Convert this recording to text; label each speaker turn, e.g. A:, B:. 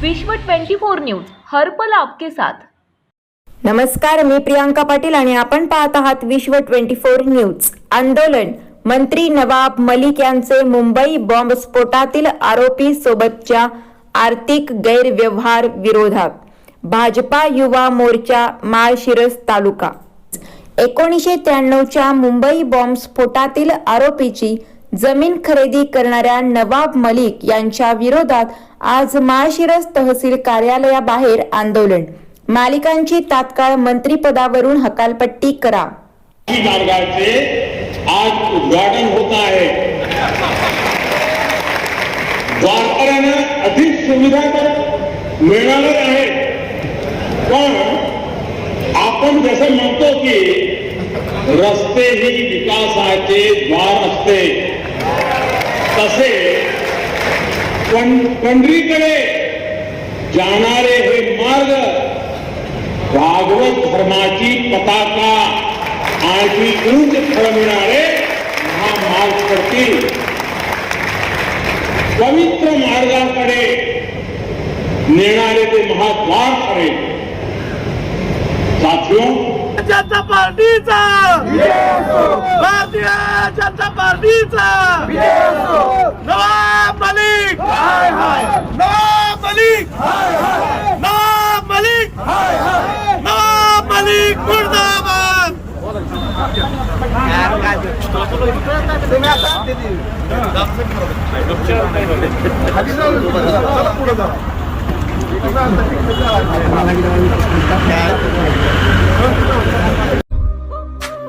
A: विश्व 24 न्यूज हरपल आपके साथ.
B: नमस्कार मी प्रियांका पाटील आणि आपण पाहत आहात विश्व ट्वेंटी फोर न्यूज. आंदोलन. मंत्री नवाब मलिक यांचे मुंबई बॉम्बस्फोटातील आरोपी सोबतच्या आर्थिक गैरव्यवहार विरोधात. भाजपा युवा मोर्चा माळशिरस तालुका. एकोणीसशे त्र्याण्णवच्या मुंबई बॉम्बस्फोटातील आरोपीची जमीन खरेदी करणाऱ्या नवाब मलिक यांच्या विरोधात आज माळशिरस तहसील कार्यालयाबाहेर आंदोलन. मालिकांची तात्काळ मंत्रिपदावरून हकालपट्टी करा.
C: मार्गाचे आज उद्घाटन होत आहे. वारकऱ्यांना अधिक सुविधा तर मिळणारच आहे. पण आपण जसं म्हणतो की रस्ते ही विकासाचे द्वार असते. तसे पंढरीकडे जाणारे हे मार्ग भागवत धर्माची पताका आणि उंच ठरविणारे हा मार्ग करतील पवित्र मार्गाकडे नेणारे ते महाद्वार ठरेल साथियों
D: जनता पार्टीचा! जनता पार्टीचा नवाब मलिक. नवाब मलिक. नवाब मलिक. नवाब मलिक मुर्दाबाद.